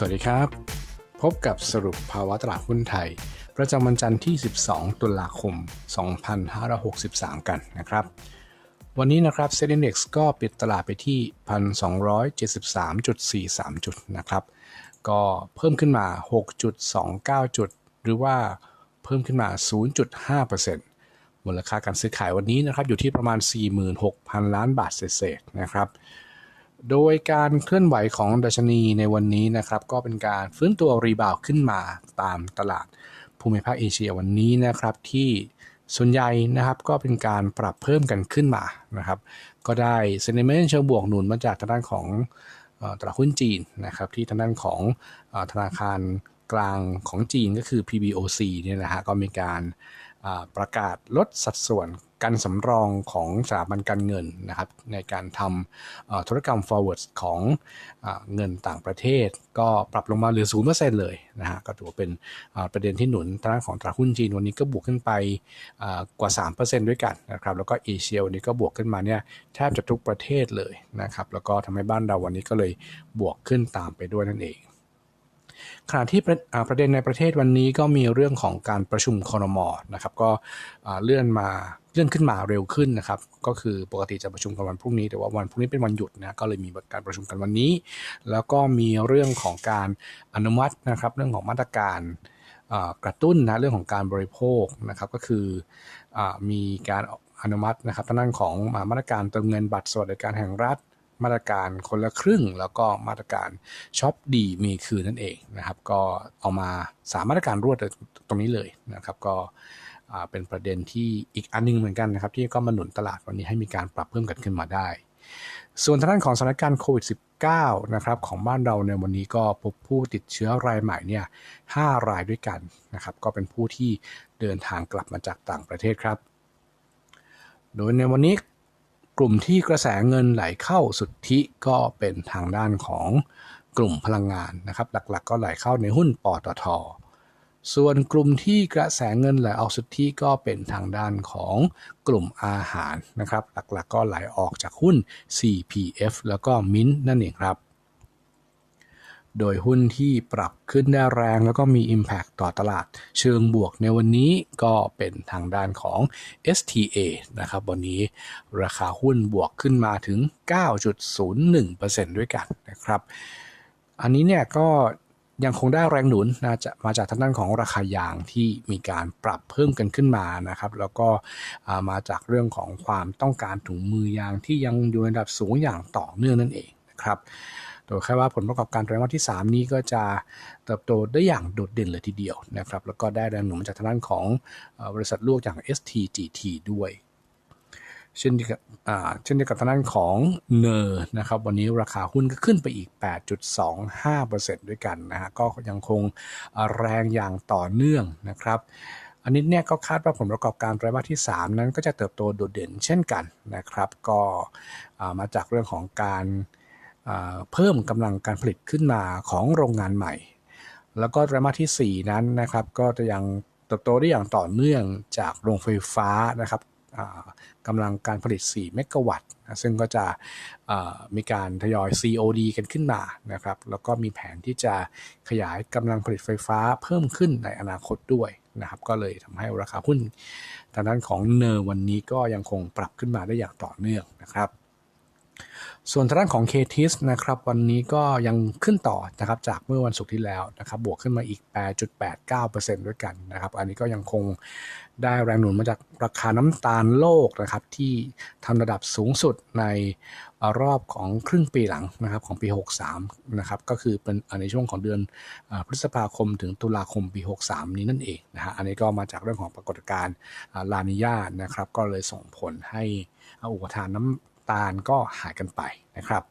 สวัสดีครับ พบกับสรุปภาวะตลาดหุ้นไทย ประจำวันจันทร์ที่ 12 ตุลาคม 2563 กันนะครับ วันนี้นะครับเซ็นดี x ก็ปิดตลาดไปที่ 1,273.43 จุดนะครับ ก็เพิ่มขึ้นมา 6.29 จุด หรือว่าเพิ่มขึ้นมา 0.5%มูลค่าการซื้อขายวันนี้นะครับอยู่ที่ประมาณ 46,000 ล้านบาทเศษๆนะครับ โดยการเคลื่อนไหวของดัชนีในวันนี้นะครับ ก็เป็นการฟื้นตัวรีบาวขึ้นมาตามตลาดภูมิภาคเอเชียวันนี้นะครับที่ส่วนใหญ่นะครับก็เป็นการปรับเพิ่มกันขึ้นมานะครับ ก็ได้เซนิเมนต์เชิงบวกหนุนมาจากทางด้านของตลาดหุ้นจีนนะครับที่ทางด้านของธนาคารกลางของจีนก็คือ PBOC เนี่ยนะฮะก็มีการประกาศลดสัดส่วน การสำรองของสถาบันการเงินนะครับในการทำธุรกรรม forward ของอเงินต่างประเทศ ก็ปรับลงมาเหลือ0%เเลยนะฮะก็ถือว่าเป็นประเด็นที่หนุนทางด้านของตลาดหุ้นจีนวันนี้ก็บวกขึ้นไปอ่ากว่า 3%ด้วยกันนะครับแล้วก็เอเชียวันนี้ก็บวกขึ้นมาเนี่ยแทบจะทุกประเทศเลยนะครับแล้วก็ทำให้บ้านเราวันนี้ก็เลยบวกขึ้นตามไปด้วยนั่นเอง ขณะที่ประเด็นในประเทศวันนี้ก็มีเรื่องของการประชุมคอรมอนะครับก็เลื่อนมาเลื่อนขึ้นมาเร็วขึ้นนะครับก็คือปกติจะประชุมกันวันพรุ่งนี้ แต่ว่าวันพรุ่งนี้เป็นวันหยุดนะก็เลยมีการประชุมกันวันนี้ แล้วก็มีเรื่องของการอนุมัตินะครับเรื่องของมาตรการกระตุ้นนะเรื่องของการบริโภคนะครับก็คืออมีการอนุมัตินะครับทางด้านของมาตรการเติมเงินบัตรสวัสดิการแห่งรัฐ มาตรการคนละครึ่ง แล้วก็มาตรการช็อปดีมีคืนนั่นเองนะครับ ก็เอามาสามมาตรการรวดตรงนี้เลยนะครับ ก็เป็นประเด็นที่อีกอันหนึงเหมือนกันนะครับ ที่ก็มาหนุนตลาดวันนี้ให้มีการปรับเพิ่มกันขึ้นมาได้ ส่วนทางด้านของสถานการณ์โควิด -19 นะครับของบ้านเราในวันนี้ก็พบผู้ติดเชื้อรายใหม่เนี่ย5รายด้วยกันนะครับ ก็เป็นผู้ที่เดินทางกลับมาจากต่างประเทศครับ โดยในวันนี้ กลุ่มที่กระแสเงินไหลเข้าสุทธิก็เป็นทางด้านของกลุ่มพลังงานนะครับ หลักๆ ก็ไหลเข้าในหุ้นปตท ส่วนกลุ่มที่กระแสเงินไหลออกสุทธิก็เป็นทางด้านของกลุ่มอาหารนะครับ หลักๆ ก็ไหลออกจากหุ้น CPF แล้วก็มิ้นนั่นเองครับ โดยหุ้นที่ปรับขึ้นได้แรงแล้วก็มี Impact ต่อตลาดเชิงบวกในวันนี้ก็เป็นทางด้านของ STA นะครับ วันนี้ราคาหุ้นบวกขึ้นมาถึง 9.01%ด้วยกันนะครับ อันนี้เนี่ยก็ยังคงได้แรงหนุนนะจะมาจากทางด้านของราคายางที่มีการปรับเพิ่มกันขึ้นมานะครับ แล้วก็มาจากเรื่องของความต้องการถุงมือยางที่ยังอยู่ในระดับสูงอย่างต่อเนื่องนั่นเองนะครับ โดยแค่ว่าผลประกอบการไตรมาสที่ 3 นี้ก็จะเติบโตได้อย่างโดดเด่นเลยทีเดียวนะครับ แล้วก็ได้แรงหนุนมาจากทางด้านของบริษัทลูกอย่าง STGT ด้วยเช่นเดียวกับเช่นเดียวกับทางด้านของเนอร์นะครับ วันนี้ราคาหุ้นก็ขึ้นไปอีก 8.25%ด้วยกันนะฮะก็ยังคงแรงอย่างต่อเนื่องนะครับอันนี้เนี่ยก็คาดว่าผลประกอบการไตรมาสที่ 3 นั้นก็จะเติบโตโดดเด่นเช่นกันนะครับ ก็มาจากเรื่องของการ เพิ่มกำลังการผลิตขึ้นมาของโรงงานใหม่ แล้วก็ไตรมาสที่ 4 นั้นนะครับ ก็จะยังเติบโตได้อย่างต่อเนื่องจากโรงไฟฟ้านะครับกำลังการผลิต 4 เมกะวัตต์ ซึ่งก็จะมีการทยอย COD กันขึ้นมานะครับ แล้วก็มีแผนที่จะขยายกำลังผลิตไฟฟ้าเพิ่มขึ้นในอนาคตด้วยนะครับ ก็เลยทำให้ราคาหุ้นทางด้านของเนอร์วันนี้ก็ยังคงปรับขึ้นมาได้อย่างต่อเนื่องนะครับ ส่วนทางด้านของ k t i s นะครับวันนี้ก็ยังขึ้นต่อนะครับจากเมื่อวันศุกร์ที่แล้วนะครับบวกขึ้นมาอีก 8.89%ด้วยกันนะครับอันนี้ก็ยังคงได้แรงหนุนมาจากราคาน้ำตาลโลกนะครับที่ทำระดับสูงสุดในรอบของครึ่งปีหลังนะครับของปี 63 นะครับก็คือเป็นในช่วงของเดือนอพฤษภาคมถึงตุลาคมปี 63 นี้นั่นเองนะฮะอันนี้ก็มาจากเรื่องของปรากฏการณ์ลานิญานะครับก็เลยส่งผลให้อุปทานน้ำ ตาลก็หายกันไปนะครับ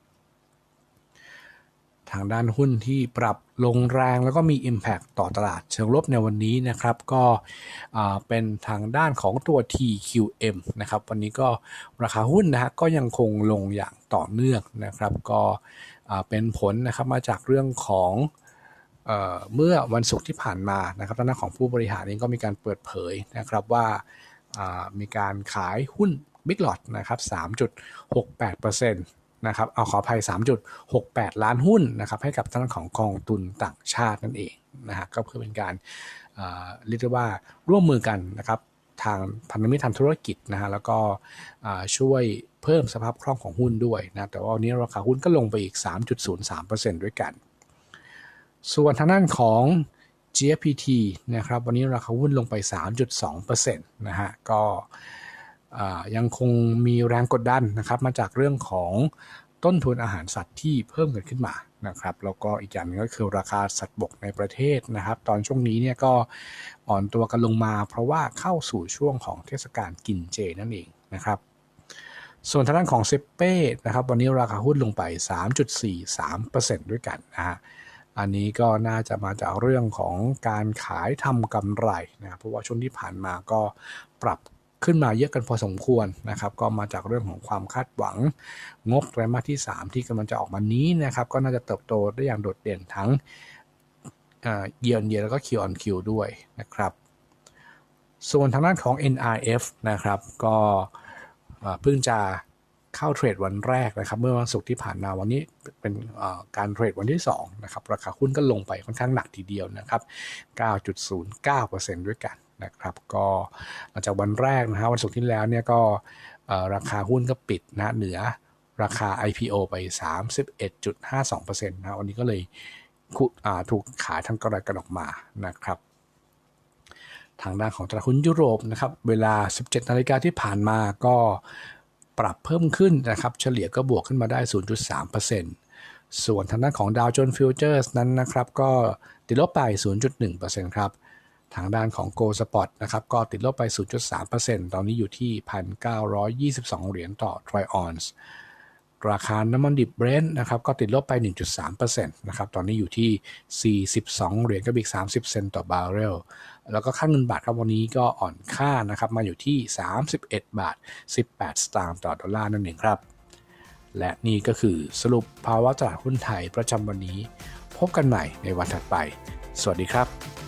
ทางด้านหุ้นที่ปรับลงแรงแล้วก็มี Impact ต่อตลาดเชิงลบในวันนี้นะครับ ก็เป็นทางด้านของตัว TQM นะครับ วันนี้ก็ราคาหุ้นนะฮะก็ยังคงลงอย่างต่อเนื่องนะครับ ก็เป็นผลนะครับมาจากเรื่องของเอเมื่อวันศุกร์ที่ผ่านมานะครับทางด้านของผู้บริหารเองก็มีการเปิดเผยนะครับว่ามีการขายหุ้น Big Lot นะครับ3.68%นะครับเอาขออภัย 3.68 ล้านหุ้นนะครับให้กับทางด้านของกองทุนต่างชาตินั่นเองนะฮะก็เพื่อเป็นการเรียกได้ว่าร่วมมือกันนะครับทางพันธมิตรทางธุรกิจนะฮะแล้วก็ช่วยเพิ่มสภาพคล่องของหุ้นด้วยนะแต่ว่าวันนี้ราคาหุ้นก็ลงไปอีก 3.03%ด้วยกัน ส่วนทางด้านของ GFPT นะครับวันนี้ราคาหุ้นลงไป 3.2%นะฮะก็ ยังคงมีแรงกดดันนะครับมาจากเรื่องของต้นทุนอาหารสัตว์ที่เพิ่มกันขึ้นมานะครับแล้วก็อีกอย่างหนึงก็คือราคาสัตว์บกในประเทศนะครับ ตอนช่วงนี้เนี่ยก็อ่อนตัวกันลงมา เพราะว่าเข้าสู่ช่วงของเทศกาลกินเจนั่นเองนะครับส่วนทางด้านของเซเป้นะครับวันนี้ราคาหุ้นลงไป 3.43%ด้วยกันนะฮะอันนี้ก็น่าจะมาจากเรื่องของการขายทำกำไรนะครับเพราะว่าช่วงที่ผ่านมาก็ปรับ ขึ้นมาเยอะกันพอสมควรนะครับ ก็มาจากเรื่องของความคาดหวังงบไตรมาสที่ 3 ที่กำลังจะออกมานี้นะครับ ก็น่าจะเติบโตได้อย่างโดดเด่นทั้งเยียร์เยียแล้วก็ Q on Q ด้วยนะครับ ส่วนทางด้านของ NRF นะครับก็เพิ่งจะเข้าเทรดวันแรกนะครับ เมื่อวันศุกร์ที่ผ่านมาวันนี้เป็นการเทรดวันที่2นะครับราคาหุ้นก็ลงไปค่อนข้างหนักทีเดียวนะครับ 9.09%ด้วยกัน นะครับ ก็หลังจากวันแรกนะฮะวันศุกร์ที่แล้วเนี่ยก็ราคาหุ้นก็ปิดนะเหนือราคา IPO ไป 31.52%นะวันนี้ก็เลยถูกขายทั้งกระไรกันออกมานะครับ ทางด้านของตลาดหุ้นยุโรปนะครับ เวลา 17 นาฬิกาที่ผ่านมาก็ปรับเพิ่มขึ้นนะครับ เฉลี่ยก็บวกขึ้นมาได้ 0.3%ส่วนทางด้านของดาวโจนส์ฟิวเจอร์สนั้นนะครับ ก็ติดลบไป 0.1%ครับ ทางด้านของ Go Spot นะครับก็ติดลบไป 0.3%ตอนนี้อยู่ที่ 1,922 เหรียญต่อ Troy Ounce ราคาน้ำมันดิบเบรนท์นะครับก็ติดลบไป 1.3%นะครับตอนนี้อยู่ที่ 42 เหรียญกับอีก 30 เซนต์ต่อบาร์เรลแล้วก็ค่าเงินบาทครับวันนี้ก็อ่อนค่านะครับมาอยู่ที่ 31 บาท 18 สตางค์ต่อดอลลาร์นั่นเองครับ และนี่ก็คือสรุปภาวะตลาดหุ้นไทยประจำวันนี้ พบกันใหม่ในวันถัดไป สวัสดีครับ